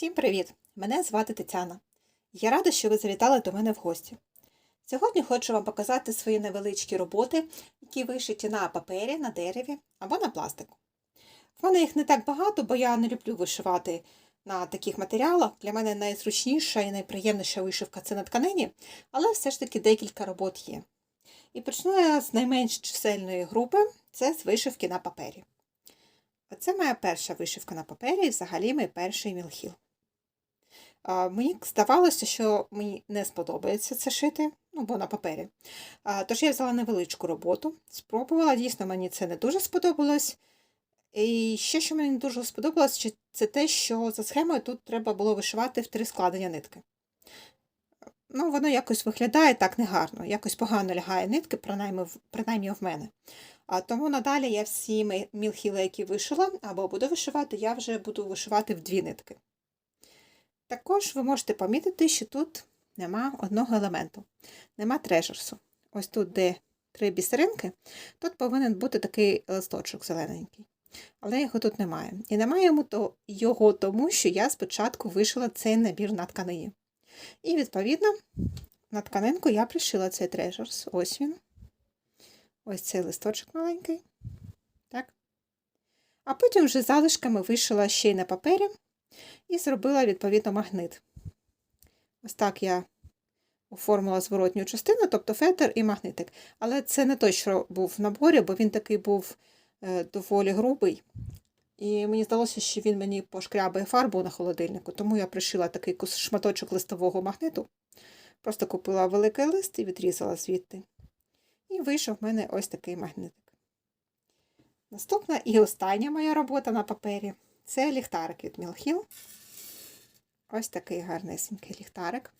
Всім привіт! Мене звати Тетяна. Я рада, що ви завітали до мене в гості. Сьогодні хочу вам показати свої невеличкі роботи, які вишиті на папері, на дереві або на пластику. В мене їх не так багато, бо я не люблю вишивати на таких матеріалах. Для мене найзручніша і найприємніша вишивка це на тканині, але все ж таки декілька робот є. І почну я з найменш чисельної групи це з вишивки на папері. Оце моя перша вишивка на папері і взагалі мій перший мілхіл. Мені здавалося, що мені не сподобається це шити, ну, бо на папері. Тож я взяла невеличку роботу, спробувала, дійсно, мені це не дуже сподобалось. І ще, що мені дуже сподобалось, це те, що за схемою тут треба було вишивати в три складення нитки. Ну, воно якось виглядає так негарно, якось погано лягає нитки, принаймні принаймні в мене. А тому надалі я всі мілхіли, які вишила, або буду вишивати, я вже буду вишивати в дві нитки. Також ви можете помітити, що тут нема одного елементу, нема трешерсу. Ось тут, де три бісеринки, тут повинен бути такий листочок зелененький. Але його тут немає. І немає його тому, що я спочатку вишила цей набір на тканині. І, відповідно, на тканинку я пришила цей трешерс. Ось він. Ось цей листочок маленький. Так. А потім вже залишками вишила ще й на папері і зробила, відповідно, магнит. Ось так я оформила зворотню частину, тобто фетр і магнитик. Але це не той, що був в наборі, бо він такий був е, доволі грубий. І мені здалося, що він мені пошкрябає фарбу на холодильнику, тому я пришила такий шматочок листового магниту. Просто купила великий лист і відрізала звідти. І вийшов в мене ось такий магнитик. Наступна і остання моя робота на папері це ліхтарик від Мілхіл. Ось такий гарнесенький ліхтарик.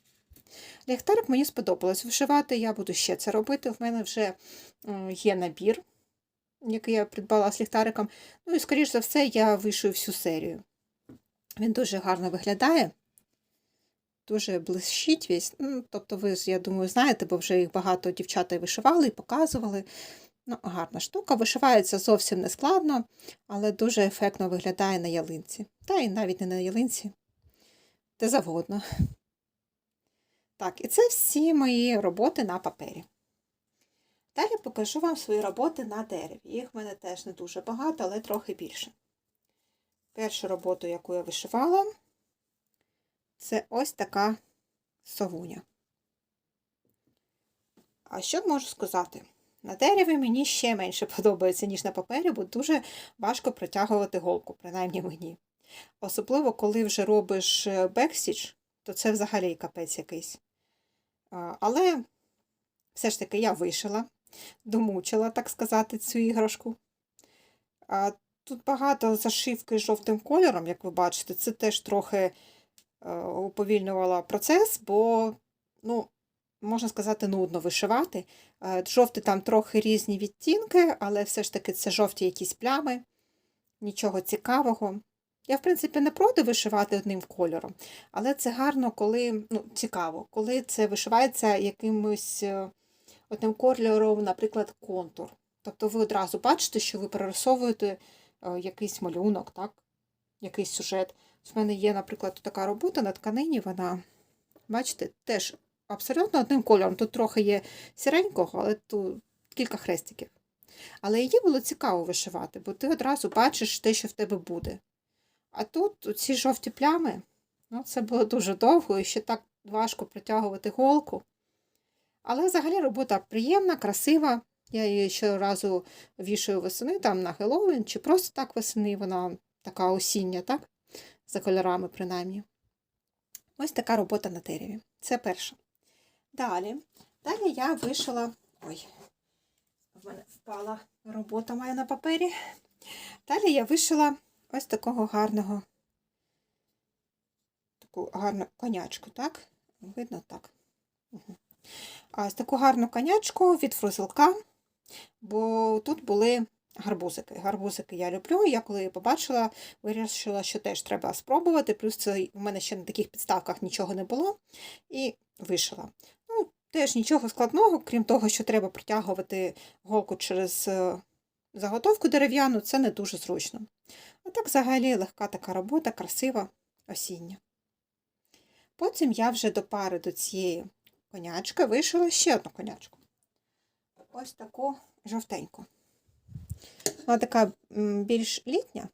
Ліхтарик мені сподобалось вишивати, я буду ще це робити. В мене вже є набір, який я придбала з ліхтариком. Ну і, скоріш за все, я вишию всю серію. Він дуже гарно виглядає, дуже блищить весь. Ну, Тобто, ви, я думаю, знаєте, бо вже їх багато дівчата вишивали і показували. Ну, Гарна штука, вишивається зовсім не складно, але дуже ефектно виглядає на ялинці. Та і навіть не на ялинці, де завгодно. Так, і це всі мої роботи на папері. Далі покажу вам свої роботи на дереві. Їх в мене теж не дуже багато, але трохи більше. Першу роботу, яку я вишивала, це ось така совуня. А що можу сказати? На дереві мені ще менше подобається, ніж на папері, бо дуже важко протягувати голку, принаймні мені. Особливо, коли вже робиш бексіч, то це взагалі капець якийсь. Але все ж таки я вишила, домучила, так сказати, цю іграшку. Тут багато зашивки з жовтим кольором, як ви бачите, це теж трохи уповільнювало процес, бо, ну, можна сказати, нудно вишивати. Жовті там трохи різні відтінки, але все ж таки це жовті якісь плями, нічого цікавого. Я, в принципі, не проти вишивати одним кольором, але це гарно, коли ну, цікаво, коли це вишивається якимось е, одним кольором, наприклад, контур. Тобто ви одразу бачите, що ви перерисовуєте е, якийсь малюнок, так? якийсь сюжет. У мене є, наприклад, така робота на тканині, вона, бачите, теж абсолютно одним кольором. Тут трохи є сіренького, але тут кілька хрестиків. Але її було цікаво вишивати, бо ти одразу бачиш те, що в тебе буде. А тут ці жовті плями, ну, це було дуже довго і ще так важко притягувати голку. Але взагалі робота приємна, красива. Я її щоразу вішаю весени там на Геловін, чи просто так весени, вона така осіння, так? За кольорами, принаймні. Ось така робота на дереві. Це перша. Далі. Далі я вишила. Ой, в мене впала робота моя на папері. Далі я вишила ось такого гарного, таку гарну конячку, так? Видно так. Угу. Ось таку гарну конячку від фрузелка, бо тут були гарбузики. Гарбузики я люблю. Я коли побачила, вирішила, що теж треба спробувати. Плюс це в мене ще на таких підставках нічого не було. І вишила. Теж нічого складного, крім того, що треба притягувати голку через заготовку дерев'яну, це не дуже зручно. А так, взагалі, легка така робота, красива, осіння. Потім я вже до пари до цієї конячки вишила ще одну конячку. Ось таку жовтеньку. Вона така більш літня,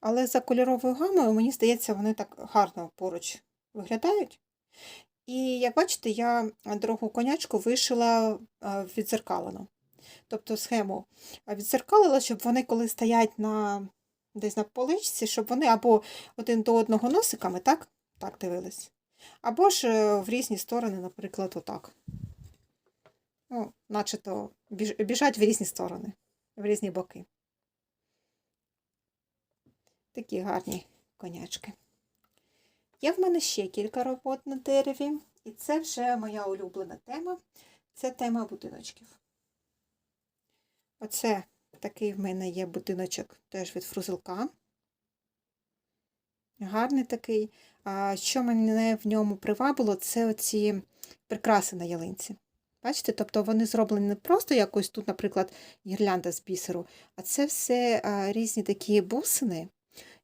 але за кольоровою гамою, мені здається, вони так гарно поруч виглядають. І як бачите, я другу конячку вишила е, відзеркалену. Тобто схему відзеркалила, щоб вони, коли стоять на, десь на поличці, щоб вони або один до одного носиками, так? Так дивились. Або ж е, в різні сторони, наприклад, отак. Ну, начебто біж- біжать в різні сторони, в різні боки. Такі гарні конячки. Є в мене ще кілька робот на дереві, і це вже моя улюблена тема. Це тема будиночків. Оце такий в мене є будиночок теж від фрузелка. Гарний такий. А що мене в ньому привабило, це оці прикраси на ялинці. Бачите, тобто вони зроблені не просто якось тут, наприклад, гірлянда з бісеру, а це все різні такі бусини.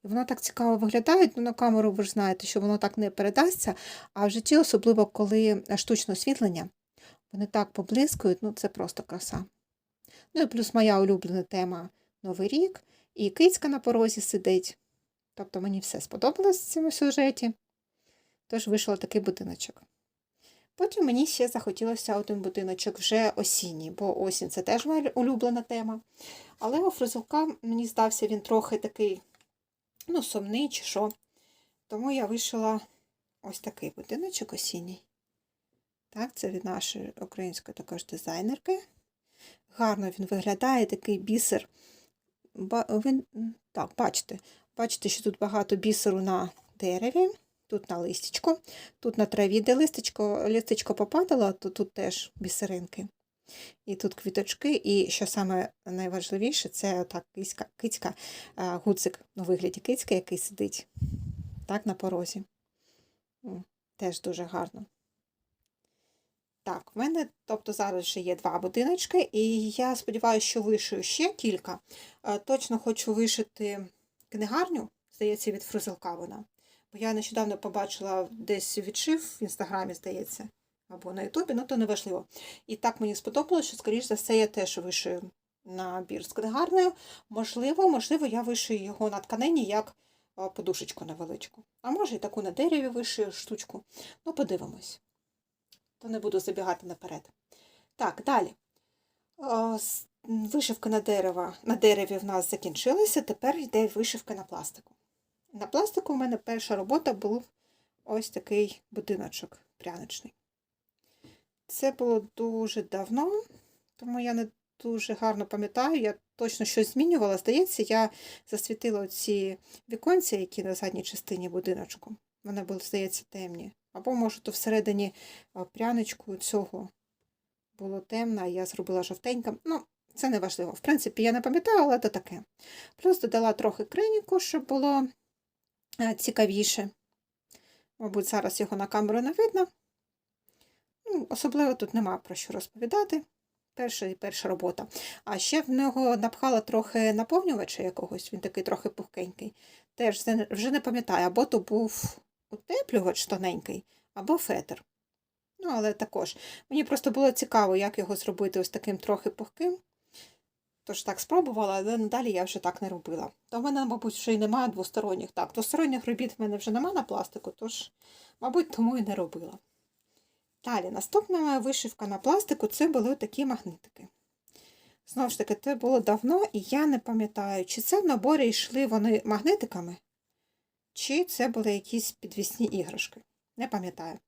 І воно так цікаво виглядає. Ну, на камеру ви ж знаєте, що воно так не передасться, а в житті, особливо коли штучне освітлення, вони так поблискують, ну це просто краса. Ну і плюс моя улюблена тема Новий рік, і кицька на порозі сидить. Тобто мені все сподобалось в цьому сюжеті. Тож вийшов такий будиночок. Потім мені ще захотілося один будиночок вже осінній, бо осінь це теж моя улюблена тема. Але у фрузелка мені здався він трохи такий, ну, сумний чи що. Тому я вишила ось такий будиночок осінній. Так, це від нашої української також дизайнерки. Гарно він виглядає, такий бісер. Ба- Він, так, бачите, бачите, що тут багато бісеру на дереві, тут на листечку, тут на траві, де листечко, листечко попадало, то тут теж бісеринки. І тут квіточки, і що саме найважливіше, це так кицька, кицька а, гуцик у вигляді кицька, який сидить так, на порозі. Теж дуже гарно. Так, в мене, тобто зараз вже є два будиночки, і я сподіваюся, що вишию ще кілька. Е, Точно хочу вишити книгарню, здається, від фрузелка вона. Бо я нещодавно побачила десь відшив в інстаграмі, здається, або на Ютубі, ну то не важливо. І так мені сподобалося, що, скоріш за все, я теж вишию набір з книгарнею. Можливо, можливо, я вишию його на тканині як подушечку невеличку. А може і таку на дереві вишию штучку. Ну, подивимось то не буду забігати наперед. Так, далі. Вишивка на, дерева, на дереві в нас закінчилася, тепер йде вишивка на пластику. На пластику у мене перша робота був ось такий будиночок пряничний. Це було дуже давно, тому я не дуже гарно пам'ятаю, я точно щось змінювала. Здається, я засвітила ці віконці, які на задній частині будиночку. Вони були, здається, темні. Або, може, то всередині пряничку цього було темно, а я зробила жовтенька. Ну, це не важливо. В принципі, я не пам'ятаю, але то таке. Плюс додала трохи криніку, щоб було е, цікавіше. Мабуть, зараз його на камеру не видно. Ну, особливо тут нема про що розповідати. Перша і перша робота. А ще в нього напхала трохи наповнювача якогось, він такий трохи пухкенький. Теж вже не пам'ятаю, або то був утеплювач тоненький, або фетр. Ну, але також. Мені просто було цікаво, як його зробити ось таким трохи пухким. Тож так спробувала, але надалі я вже так не робила. То в мене, мабуть, вже й немає двосторонніх. Так, двосторонніх робіт в мене вже немає на пластику, тож, мабуть, тому і не робила. Далі, наступна вишивка на пластику це були такі магнитики. Знову ж таки, це було давно, і я не пам'ятаю, чи це в наборі йшли вони магнитиками, чи це були якісь підвісні іграшки. Не пам'ятаю.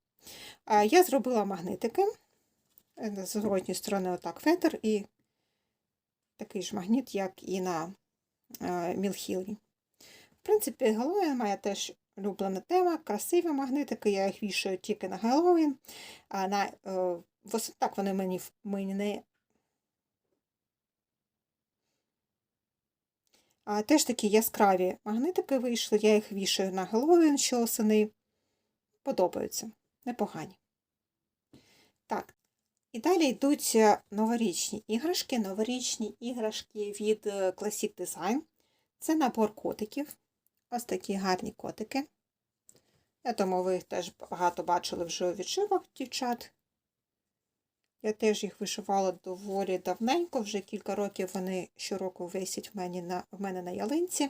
Я зробила магнитики. Е, З зворотньої сторони отак фетр і такий ж магніт, як і на е, Мілхілі. В принципі, Геловін моя теж улюблена тема, красиві магнитики, я їх вішаю тільки на Геловін. А на, е, так вони мені, мені не. А теж такі яскраві магнитики вийшли, я їх вішаю на Геловін щосени. Подобаються, непогані. Так, і далі йдуть е, новорічні іграшки. Новорічні іграшки від е, Classic Design. Це набор котиків. Ось такі гарні котики. Я думаю, ви їх теж багато бачили вже у відшивах дівчат. Я теж їх вишивала доволі давненько, вже кілька років вони щороку висять в мене на, в мене на ялинці.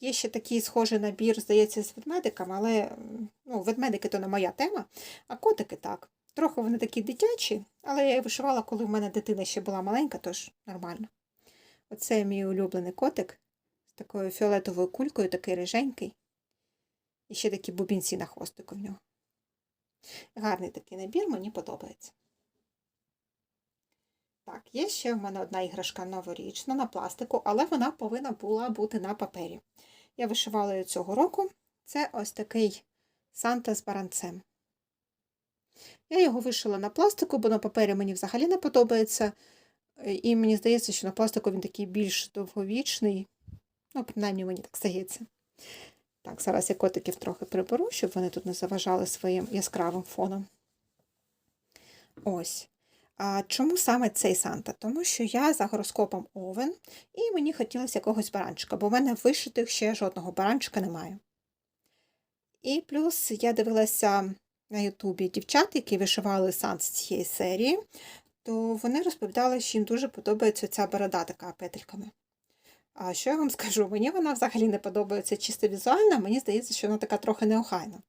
Є ще такий схожий набір, здається, з ведмедиками, але ну, ведмедики то не моя тема, а котики так. Трохи вони такі дитячі, але я їх вишивала, коли в мене дитина ще була маленька, тож нормально. Оце мій улюблений котик з такою фіолетовою кулькою, такий риженький. І ще такі бубінці на хвостику в нього. Гарний такий набір, мені подобається. Так, є ще в мене одна іграшка новорічна на пластику, але вона повинна була бути на папері. Я вишивала її цього року. Це ось такий Санта з баранцем. Я його вишила на пластику, бо на папері мені взагалі не подобається. І мені здається, що на пластику він такий більш довговічний. Ну, принаймні, мені так здається. Так, зараз я котиків трохи приберу, щоб вони тут не заважали своїм яскравим фоном. Ось. А чому саме цей Санта? Тому що я за гороскопом Овен, і мені хотілося якогось баранчика, бо в мене вишитих ще жодного баранчика немає. І плюс я дивилася на Ютубі дівчат, які вишивали Сант з цієї серії, то вони розповідали, що їм дуже подобається ця борода така петельками. А що я вам скажу? Мені вона взагалі не подобається чисто візуально, мені здається, що вона така трохи неохайна.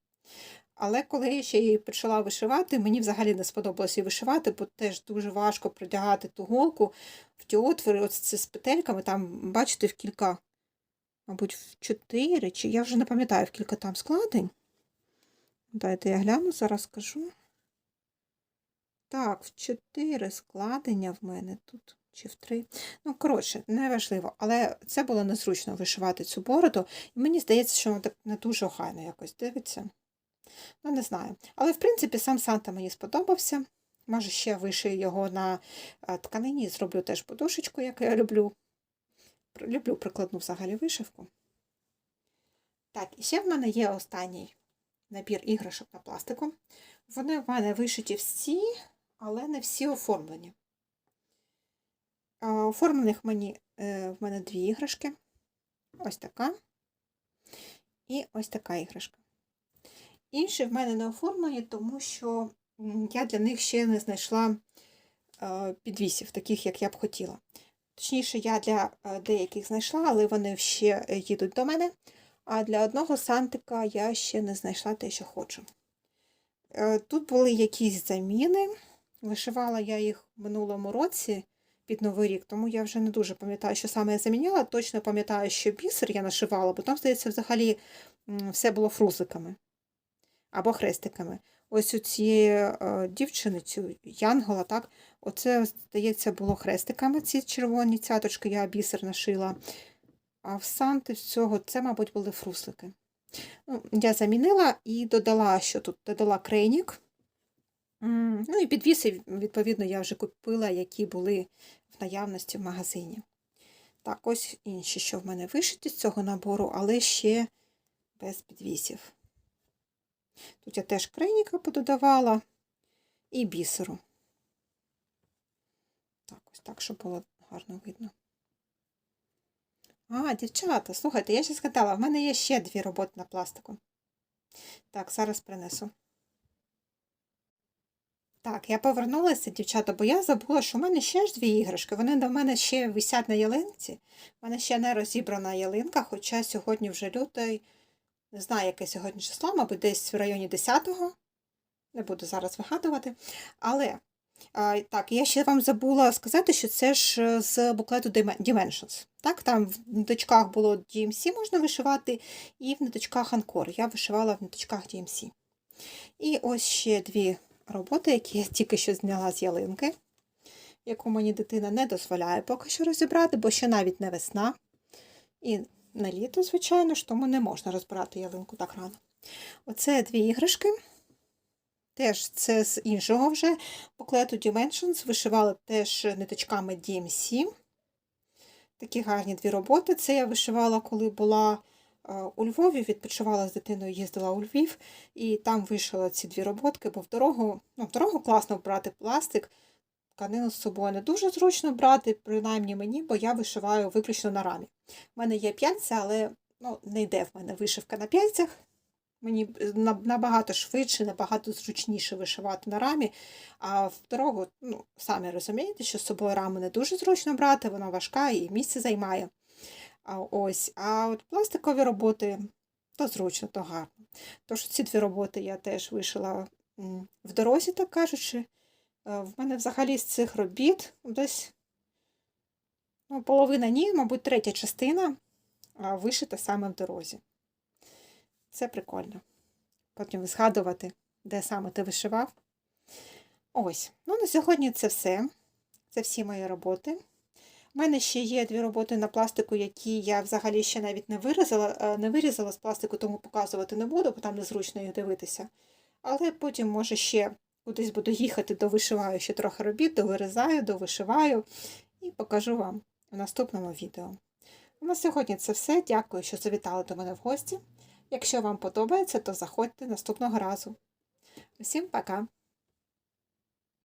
Але коли я ще її почала вишивати, мені взагалі не сподобалося її вишивати, бо теж дуже важко продягати ту голку в ті отвори, от це з петельками, там, бачите, в кілька, мабуть, в чотири, чи я вже не пам'ятаю, в кілька там складень. Дайте я гляну, зараз скажу. Так, в чотири складення в мене тут, чи в три. Ну, коротше, неважливо, але це було незручно вишивати цю бороду, і мені здається, що вона так не дуже охайно якось дивиться. Ну, не знаю. Але, в принципі, сам Санта мені сподобався. Може, ще вишию його на е, тканині і зроблю теж подушечку, як я люблю. Люблю прикладну взагалі вишивку. Так, і ще в мене є останній набір іграшок на пластику. Вони в мене вишиті всі, але не всі оформлені. Оформлених мені, е, в мене дві іграшки. Ось така. І ось така іграшка. Інші в мене не оформлені, тому що я для них ще не знайшла е, підвісів, таких, як я б хотіла. Точніше, я для е, деяких знайшла, але вони ще їдуть до мене. А для одного сантика я ще не знайшла те, що хочу. Тут були якісь заміни. Вишивала я їх в минулому році під Новий рік, тому я вже не дуже пам'ятаю, що саме я заміняла. Точно пам'ятаю, що бісер я нашивала, бо там, здається, взагалі все було фрузиками або хрестиками. Ось у цієї е, дівчини, цю Янгола, так, оце, здається, було хрестиками, ці червоні цяточки, я бісер нашила. А в Санти цього це, мабуть, були фруслики. Ну, я замінила і додала, що тут додала крейнік. Ну і підвіси, відповідно, я вже купила, які були в наявності в магазині. Так, ось інші, що в мене вишиті з цього набору, але ще без підвісів. Тут я теж крейніка пододавала і бісеру. Так, ось так, щоб було гарно видно. А, дівчата, слухайте, я ще згадала, в мене є ще дві роботи на пластику. Так, зараз принесу. Так, я повернулася, дівчата, бо я забула, що в мене ще ж дві іграшки. Вони до мене ще висять на ялинці. У мене ще не розібрана ялинка, хоча сьогодні вже лютий, не знаю, яке сьогодні число, мабуть, десь в районі 10-го. Не буду зараз вигадувати. Але а, так, я ще вам забула сказати, що це ж е, з буклету Dimensions. Так, там в ниточках було DMC можна вишивати, і в ниточках Анкор. Я вишивала в ниточках DMC. І ось ще дві роботи, які я тільки що зняла з ялинки, яку мені дитина не дозволяє поки що розібрати, бо ще навіть не весна. І на літо, звичайно ж, тому не можна розбирати ялинку так рано. Оце дві іграшки. Теж це з іншого вже буклету Dimensions. Вишивала теж ниточками DMC. Такі гарні дві роботи. Це я вишивала, коли була у Львові, відпочивала з дитиною, їздила у Львів, і там вишила ці дві роботки, бо в дорогу, ну, в дорогу класно брати пластик. Тканину з собою не дуже зручно брати, принаймні мені, бо я вишиваю виключно на рамі. У мене є п'янця, але ну, не йде в мене вишивка на п'яльцях. Мені набагато швидше, набагато зручніше вишивати на рамі. А в дорогу, ну, самі розумієте, що з собою раму не дуже зручно брати, вона важка і місце займає. А ось, а от пластикові роботи то зручно, то гарно. Тож ці дві роботи я теж вишила в дорозі, так кажучи. Е, В мене взагалі з цих робіт десь ну, половина ні, мабуть, третя частина вишита саме в дорозі. Це прикольно. Потім згадувати, де саме ти вишивав. Ось. Ну, на сьогодні це все. Це всі мої роботи. У мене ще є дві роботи на пластику, які я взагалі ще навіть не вирізала, е, не вирізала з пластику, тому показувати не буду, бо там незручно їх дивитися. Але потім, може, ще кудись буду їхати, довишиваю ще трохи робіт, довирізаю, довишиваю і покажу вам у наступному відео. На сьогодні це все. Дякую, що завітали до мене в гості. Якщо вам подобається, то заходьте наступного разу. Усім пока!